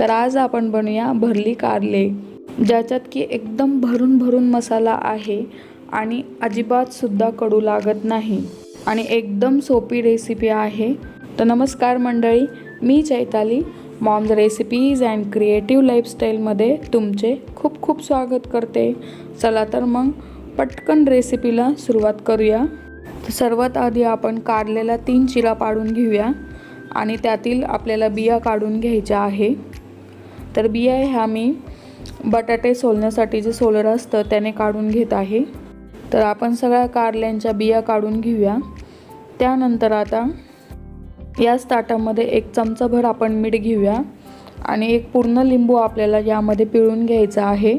तर आज आपण बनवूया भरली कारले ज्याच्यात की एकदम भरून भरून मसाला आहे आणि अजिबातसुद्धा कडू लागत नाही आणि एकदम सोपी रेसिपी आहे. तर नमस्कार मंडळी मी Chaitali. Moms recipes and creative लाईफस्टाईलमध्ये तुमचे खूप खूप स्वागत करते. चला तर मग पटकन रेसिपीला सुरुवात करूया. तर सर्वात आधी आपण कारलेला तीन चिरा पाडून घेऊया आणि त्यातील आपल्याला बिया काढून घ्यायच्या आहे. तर बिया ह्या मी बटाटे सोलण्यासाठी जे सोलर असतं त्याने काढून घेत आहे. तर आपण सगळ्या कारल्यांच्या बिया काढून घेऊया. त्यानंतर आता याच ताटामध्ये एक चमचाभर आपण मीठ घेऊया आणि एक पूर्ण लिंबू आपल्याला यामध्ये पिळून घ्यायचा आहे.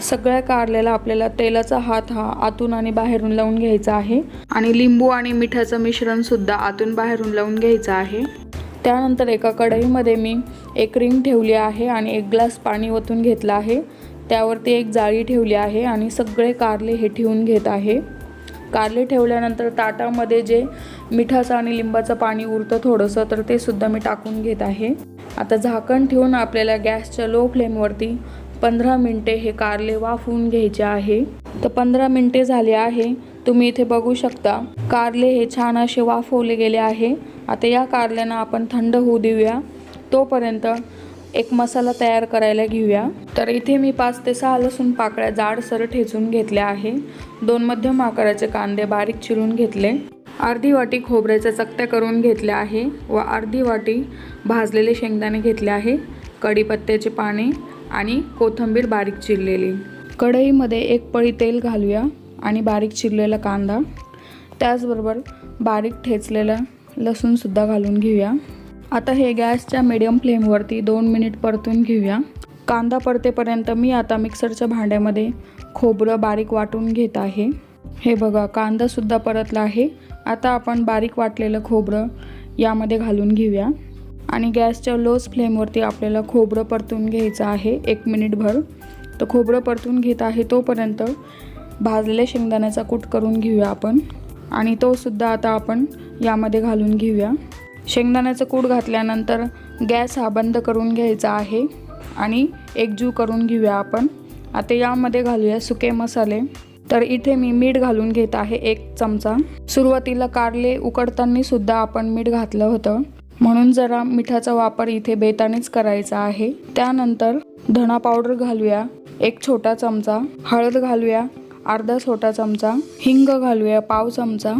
सगळ्या कारल्याला आपल्याला तेलाचा हात हा आतून आणि बाहेरून लावून घ्यायचा आहे. आणि लिंबू आणि मिठाचं मिश्रणसुद्धा आतून बाहेरून लावून घ्यायचं आहे. त्यानंतर एका कढईमध्ये मी एक रिंग ठेवली आहे आणि एक ग्लास पाणी ओतून घेतलं आहे. त्यावरती एक जाळी ठेवली आहे आणि सगळे कारले हे ठेवून घेत आहे. कारले ठेवल्यानंतर ताटामध्ये जे मिठाचं आणि लिंबाचं पाणी उरतं थोडंसं तर ते सुद्धा मी टाकून घेत आहे. आता झाकण ठेवून आपल्याला गॅसच्या लो फ्लेमवरती पंधरा मिनटे हे कारले वाफवून घ्यायचे आहे. तर पंधरा मिनटे झाले आहे. तुम्ही इथे बघू शकता कारले हे छान असे वाफवले गेले आहे. आता या कारल्यांना आपण थंड होऊ देऊया. तोपर्यंत एक मसाला तयार करायला घेऊया. तर इथे मी पाच ते सहा लसूण पाकळ्या जाडसर ठेचून घेतल्या आहे. दोन मध्यम आकाराचे कांदे बारीक चिरून घेतले. अर्धी वाटी खोबऱ्याच्या चकत्या करून घेतल्या आहे व अर्धी वाटी भाजलेले शेंगदाणे घेतले आहे कढीपत्त्याचे पाने आणि कोथिंबीर बारीक चिरलेली. कढईमध्ये एक पळी तेल घालूया आणि बारीक चिरलेला कांदा. त्याचबरोबर बारीक ठेचलेलं लसूणसुद्धा घालून घेऊया. आता हे गॅसच्या मिडियम फ्लेमवरती दोन मिनिट परतून घेऊया. कांदा परतेपर्यंत मी आता मिक्सरच्या भांड्यामध्ये खोबरं बारीक वाटून घेत आहे. हे बघा कांदासुद्धा परतला आहे. आता आपण बारीक वाटलेलं खोबरं यामध्ये घालून घेऊया. आणि गॅसच्या लोच फ्लेमवरती आपल्याला खोबरं परतून घ्यायचं आहे एक मिनिटभर तर खोबरं परतून घेत आहे तोपर्यंत भाजलेल्या शेंगदाण्याचा कूट करून घेऊया आपण. आणि तो सुद्धा आता आपण यामध्ये घालून घेऊया. शेंगदाण्याचं कूड घातल्यानंतर गॅस हा बंद करून घ्यायचा आहे आणि एकजीव करून घेऊया आपण. आता यामध्ये घालूया सुके मसाले. तर इथे मी मीठ घालून घेत आहे एक चमचा. सुरुवातीला कारले उकडताना सुद्धा आपण मीठ घातलं होतं. म्हणून जरा मिठाचा वापर इथे बेतानेच करायचा आहे. त्यानंतर धणा पावडर घालूया. एक छोटा चमचा. हळद घालूया. अर्धा छोटा चमचा हिंग घालूया पाव चमचा.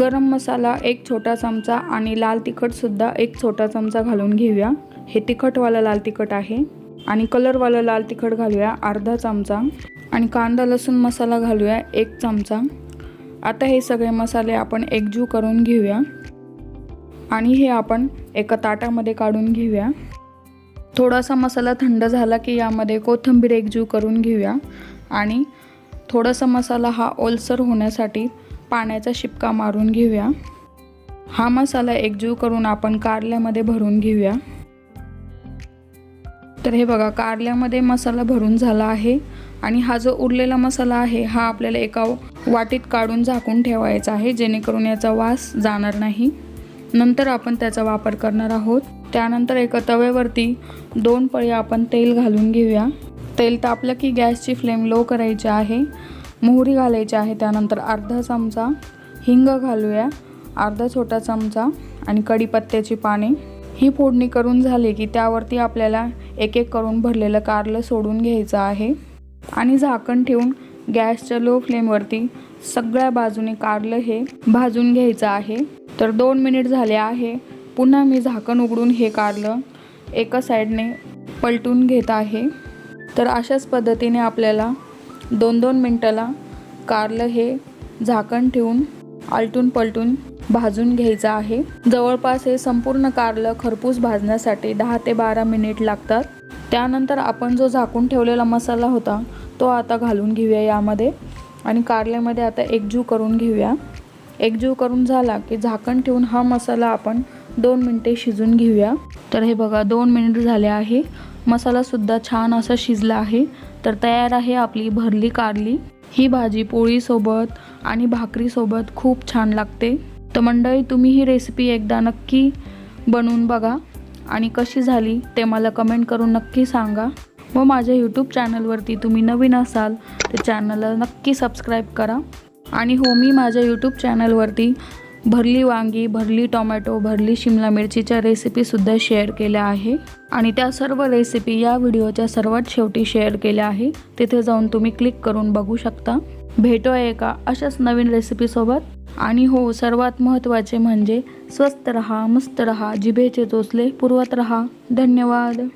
गरम मसाला एक छोटा चमचा आणि लाल तिखटसुद्धा एक छोटा चमचा घालून घेऊया. हे तिखटवाला लाल तिखट आहे. आणि कलरवालं लाल तिखट घालूया अर्धा चमचा. आणि कांदा लसूण मसाला घालूया एक चमचा. आता हे सगळे मसाले आपण एकजू करून घेऊया. आणि हे आपण एका ताटामध्ये काढून घेऊया. थोडासा मसाला थंड झाला की यामध्ये कोथिंबीर एकजीव करून घेऊया. आणि थोडासा मसाला हा ओलसर होण्यासाठी पाण्याचा शिपका मारून घेऊया. हा मसाला एकजीव करून आपण कारल्यामध्ये भरून घेऊया. तर हे बघा कारल्यामध्ये मसाला भरून झाला आहे आणि हा जो उरलेला मसाला आहे हा आपल्याला एका वाटीत काढून झाकून ठेवायचा आहे जेणेकरून याचा वास जाणार नाही. नंतर आपण त्याचा वापर करणार आहोत. त्यानंतर एका तव्यावरती दोन पळी आपण तेल घालून घेऊया. तेल तापलं की गॅसची फ्लेम लो करायची आहे. मोहरी घालायची आहे. त्यानंतर अर्धा चमचा हिंग घालूया. अर्धा छोटा चमचा आणि कढीपत्त्याची पाने. ही फोडणी करून झाली की त्यावरती आपल्याला एक एक करून भरलेलं कारलं सोडून घ्यायचं आहे. आणि झाकण ठेवून गॅसच्या लो फ्लेमवरती सगळ्या बाजूने कारलं हे भाजून घ्यायचं आहे. तर दोन मिनिट झाले आहे. पुन्हा मी झाकण उघडून हे कारलं एका साईडने पलटून घेत आहे. तर अशाच पद्धतीने आपल्याला दोन दोन मिनटाला कारलं हे झाकण ठेवून आलटून पलटून भाजून घ्यायचं आहे. जवळपास हे संपूर्ण कारलं खरपूस भाजण्यासाठी दहा ते बारा मिनिट लागतात. त्यानंतर आपण जो झाकून ठेवलेला मसाला होता तो आता घालून घेऊया यामध्ये. आणि कारल्यामध्ये आता एकजीव करून घेऊया. एकजीव करून झाला की झाकण ठेवून हा मसाला आपण दोन मिनटे शिजून घेऊया. तर हे बघा दोन मिनिट झाले आहे. मसालासुद्धा छान असा शिजला आहे. तर तयार आहे आपली भरली कारली. ही भाजी पोळीसोबत आणि भाकरीसोबत खूप छान लागते. तर मंडळी तुम्ही ही रेसिपी एकदा नक्की बनवून बघा. आणि कशी झाली ते मला कमेंट करून नक्की सांगा. व माझ्या यूट्यूब चॅनलवरती तुम्ही नवीन असाल तर चॅनलला नक्की सबस्क्राईब करा. आणि हो मी माझ्या यूट्यूब चॅनलवरती भरली वांगी भरली टोमॅटो भरली शिमला मिरचीच्या रेसिपीसुद्धा शेअर केल्या आहे. आणि त्या सर्व रेसिपी या व्हिडिओच्या सर्वात शेवटी शेअर केल्या आहे. तिथे जाऊन तुम्ही क्लिक करून बघू शकता. भेटूया एका अशाच नवीन रेसिपीसोबत आणि हो सर्वात महत्त्वाचे म्हणजे स्वस्त रहा मस्त रहा जिभेचे चोचले पुरवत रहा. धन्यवाद.